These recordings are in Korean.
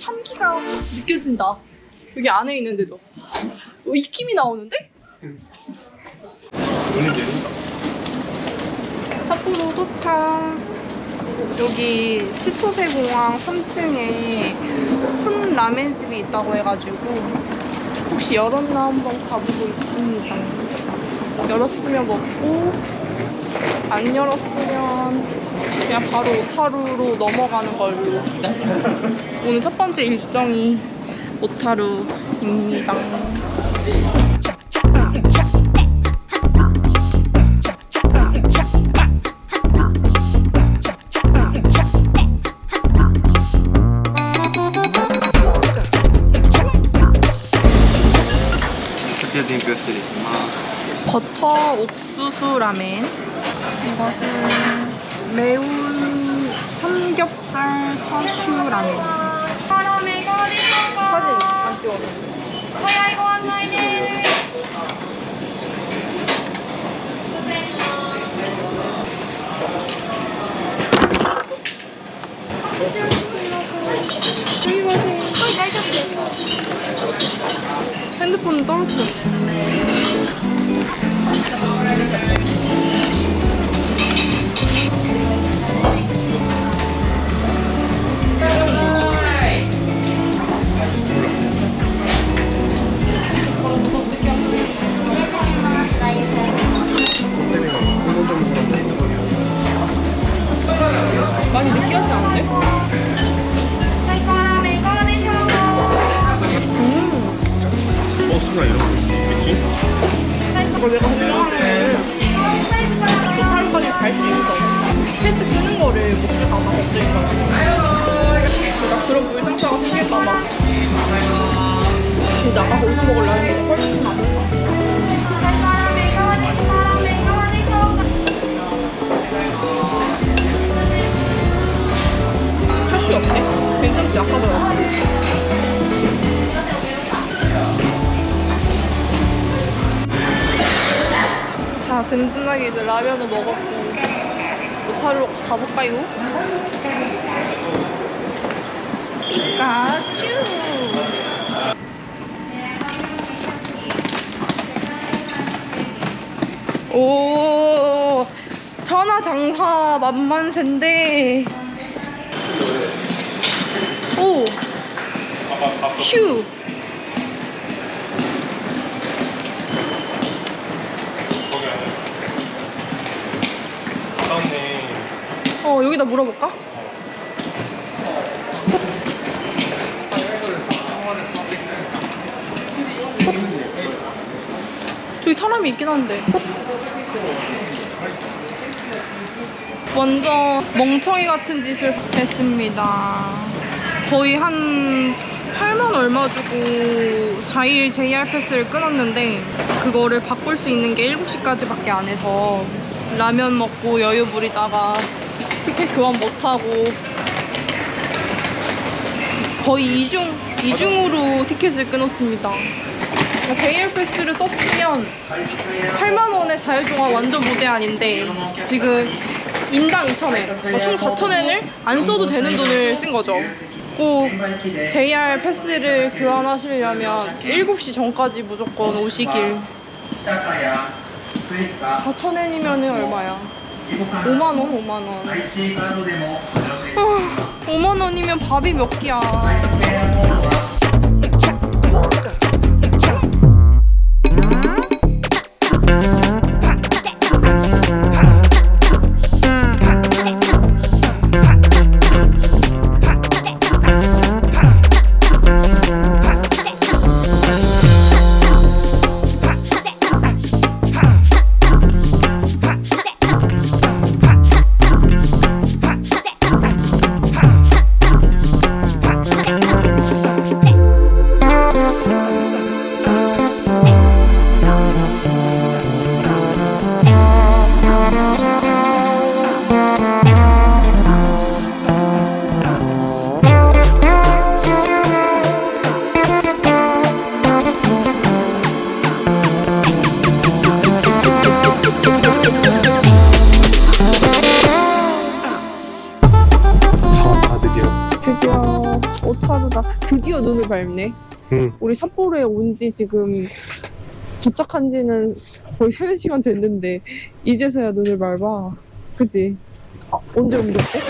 참기가 느껴진다. 여기 안에 있는데도. 어, 익힘이 나오는데? 내린다. 삿포로 도착. 여기 치토세 공항 3층에 큰 라멘집이 있다고 해가지고 혹시 열었나 한번 가보고 있습니다. 열었으면 먹고 안 열었으면 그냥 바로 오타루로 넘어가는 걸로. 오늘 첫 번째 일정이 오타루입니다. 버터 옥수수 라멘. 이것은 매운 삼겹살 처슈라면 사진 안 찍어 핸드폰 떨어뜨렸어 맛있는데? 음. 버스나 이런 거 있겠지? 이거 내가 걱정하는 거는 사람까지 갈 수 있어. 패스 끄는 거를 못 봐봐 걱정인 거야. 그런 불상사가 생길까봐. 진짜 아까서 웃어 먹으려는 게 훨씬 나은 거야. 든든하게 이제 라면을 먹었고 오타루로 가볼까요? 피카츄! 오, 천하장사 만만세인데 오! 휴! 가깝네. 어, 여기다 물어볼까? 저기 사람이 있긴 한데. 먼저 멍청이 같은 짓을 했습니다. 거의 한 8만 얼마 주고 4일 JR 패스를 끊었는데 그거를 바꿀 수 있는 게 7시까지밖에 안 해서 라면 먹고 여유 부리다가 티켓 교환 못하고 거의 이중, 이중으로 티켓을 끊었습니다. JR 패스를 썼으면 8만원의 자율종합 완전 무제한인데 지금 인당 2,000엔, 총 4,000엔을 안 써도 되는 돈을 쓴 거죠. 꼭 JR 패스를 교환하시려면 7시 전까지 무조건 오시길. 4,000엔이면은 아, 얼마야? 5만원, 5만원. 5만원이면 밥이 몇 끼야. 밟네. 응. 우리 삿포로에 온 지 지금 도착한 지는 거의 3, 4시간 됐는데 이제서야 눈을 밟아. 그지? 아, 언제 옮겼대?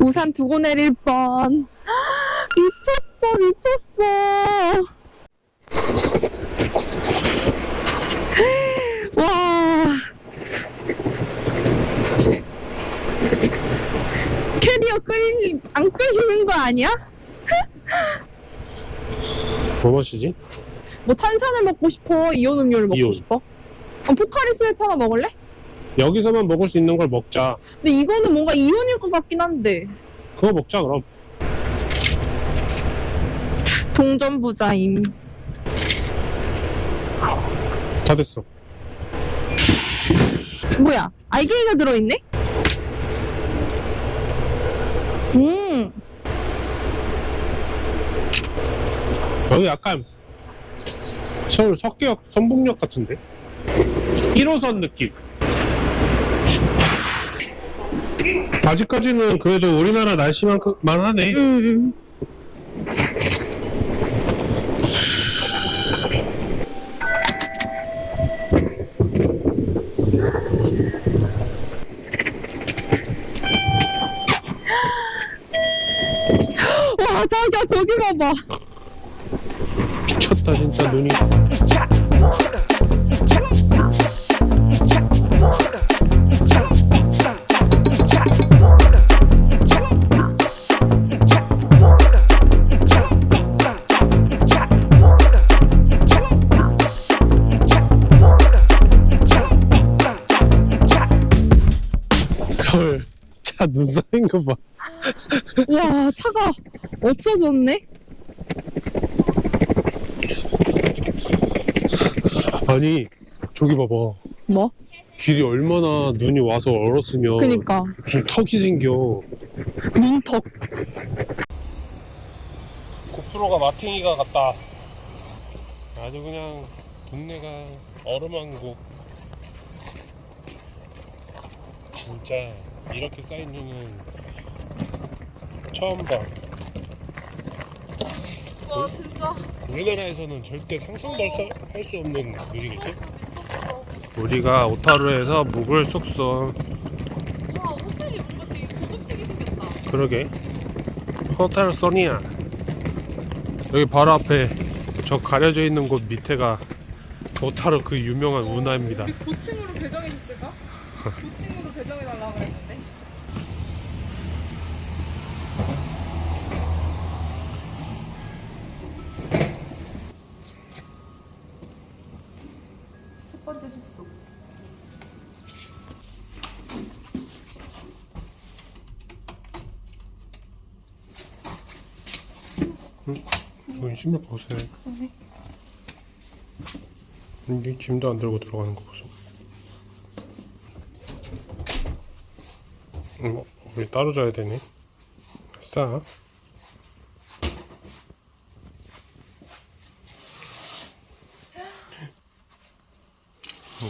우산 두고 내릴 뻔. 미쳤어, 미쳤어. 와. 캐리어 끌, 안 끌리는 거 아니야? 뭐 마시지? 뭐 탄산을 먹고 싶어? 이온 음료를 먹고 이온. 싶어? 그럼 포카리 스웨트 하나 먹을래? 여기서만 먹을 수 있는 걸 먹자. 근데 이거는 뭔가 이온일 것 같긴 한데. 그거 먹자 그럼. 동전 부자임. 다 됐어. 뭐야? 알갱이가 들어있네? 음, 여기 약간 서울 석계역 선북역 같은데? 1호선 느낌. 아직까지는 그래도 우리나라 날씨만큼만 하네. 음, 음. 와, 자기야, 저기 봐봐. 미쳤다 진짜 눈이. 헐, 차눈 쌓인 거 봐. 와, 차가 없어졌네? 아니, 저기 봐봐. 뭐? 길이 얼마나 눈이 와서 얼었으면 그니까. 무슨 턱이 생겨. 눈턱. 고프로가 마탱이가 같다. 아주 그냥 동네가 얼음한 곳. 진짜 이렇게 쌓인 눈은 처음 봐. 와, 진짜. 우리나라에서는 절대 상상도 할 수 없는 눈이거든. 우리가 오타루에서 묵을 숙소. 와, 호텔이 뭔가 되게 고급지게 생겼다. 그러게. 호텔 소니아. 여기 바로 앞에 저 가려져 있는 곳 밑에가 오타루 그 유명한 운하입니다. 우리 고층으로 배정해 줬을까? 고층으로 배정해 달라고 했는데. 첫 번째 숙소. 이건 신발 벗어야 해. 이 짐도 안 들고 들어가는 거 보소. 음, 우리 따로 자야 되네. 싸.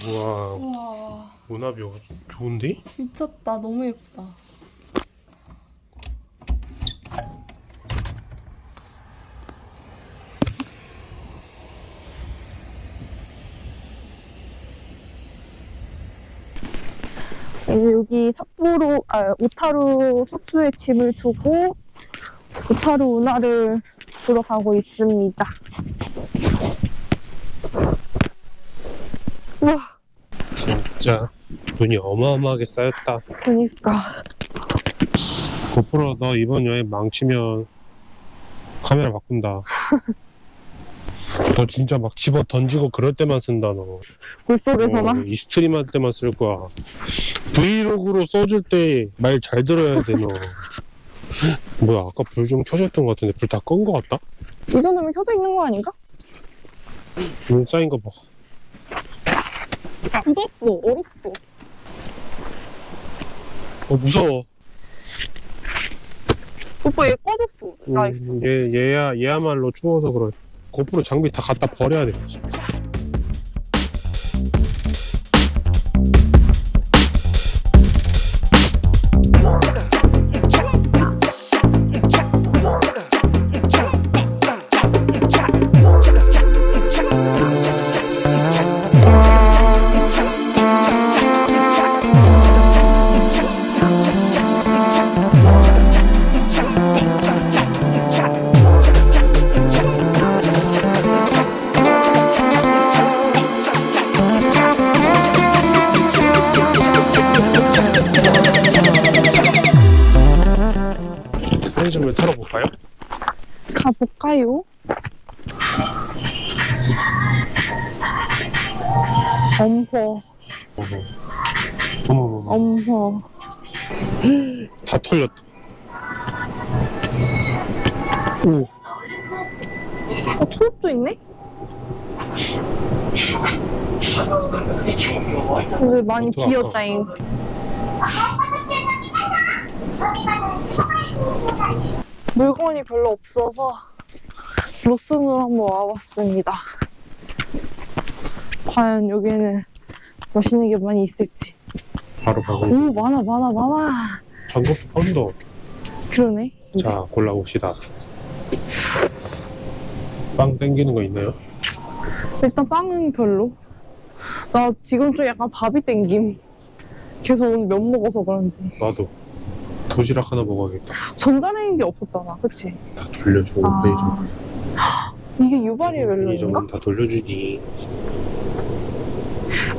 우와, 우와, 어- 좋은데? 미쳤다. 너무 예쁘다. 여기 삿포로, 아, 오타루 숙소에 짐을 두고 오타루 운하를 보러 가고 있습니다. 우와, 진짜 눈이 어마어마하게 쌓였다. 그니까. 고프로 너 이번 여행 망치면 카메라 바꾼다. 너 진짜 막 집어 던지고 그럴 때만 쓴다 너. 어, 이 스트림 할 때만 쓸 거야. 브이로그로 써줄 때 말 잘 들어야 돼 너. 뭐야 아까 불 좀 켜졌던 것 같은데 불 다 끈 것 같다? 이 정도면 켜져 있는 거 아닌가? 눈 쌓인 거 봐. 굳었어, 얼었어. 어 무서워. 오빠 얘 꺼졌어. 라이트. 음, 얘 얘야 얘야말로 추워서 그래. 고프로 장비 다 갖다 버려야 돼. 편의점을 털어볼까요? 가볼까요? 엄퍼, 어머머머 엄퍼. 다 털렸다 오 어, 초록도 있네? 근데 많이 어떡하나. 비었다잉. 물건이 별로 없어서 로슨으로 한번 와봤습니다. 과연 여기에는 멋있는 게 많이 있을지. 바로 가고 오, 많아, 많아, 많아. 전국 펀더 그러네. 자 골라봅시다 빵 땡기는 거 있나요? 일단 빵은 별로. 나 지금 좀 약간 밥이 땡김. 계속 오늘 면 먹어서 그런지. 나도 도시락 하나 먹어야겠다 전자레인지 없었잖아, 그치? 다 돌려줘 편의점 아, 이게 유바리 멜론인가? 편의점은 다 돌려주지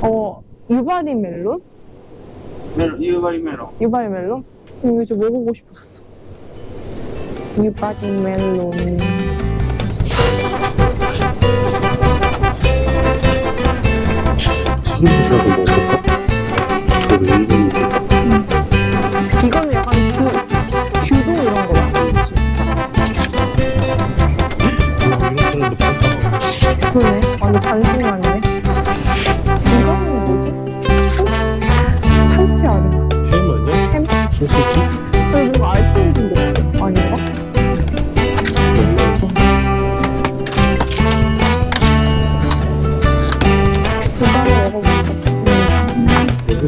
어, 유바리 멜론? 멜론, 이어가리 멜론. 유바리 멜론? 이거 좀 먹어보고 싶었어. 유바리 멜론. 도시락을 먹을까?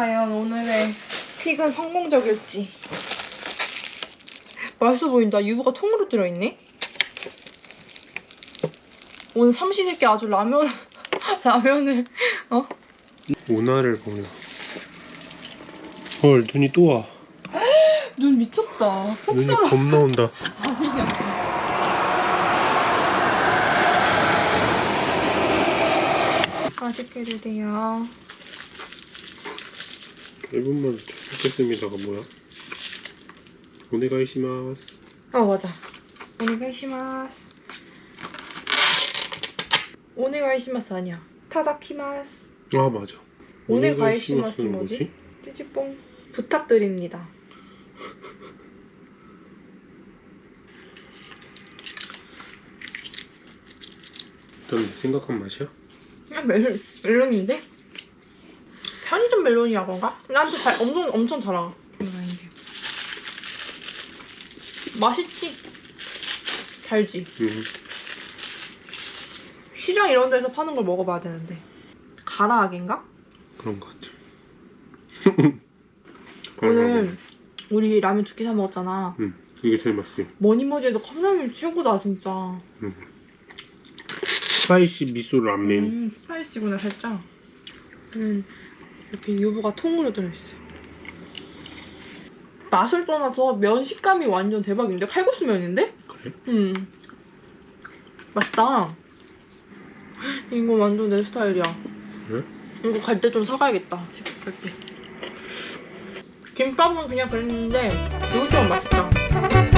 과연 오늘의 픽은 성공적일지. 맛있어 보인다. 유부가 통으로 들어있네. 오늘 삼시세끼 아주 라면 라면을 어? 문화를 보며 헐 눈이 또 와 눈 미쳤다. 눈이 폭설아. 겁 나 온다 아니야. 맛있게 드세요. 일본말 잘못했습니다가 뭐야? 오네가이시마스 어 맞아. 오네가이시마스. 오네가이시마스 아니야. 타다키마스. 아 맞아 오네가이시마스는 뭐지? 찌찌뽕. 부탁드립니다. 일단 생각한 맛이야? 그냥 멜, 멜론인데? 편의점 멜론이야 그런가? 나한테 달, 엄청 엄청 달아. 아닌데. 맛있지? 달지? 응 시장 이런 데서 파는 걸 먹어봐야 되는데. 가라아기인가? 그런 것 같아 오늘 우리 라면 두개사 먹었잖아. 응 이게 제일 맛있어 뭐니 뭐니 해도 컵라면이 최고다 진짜. 스파이시 미소 라멘 음 스파이시구나 살짝. 음 이렇게 유부가 통으로 들어있어. 요 맛을 떠나서 면 식감이 완전 대박인데 칼국수 면인데? 그래? 음 맛있다. 이거 완전 내 스타일이야. 그래? 이거 갈 때 좀 사가야겠다. 집 갈 때. 김밥은 그냥 그랬는데 이거 좀 맛있다.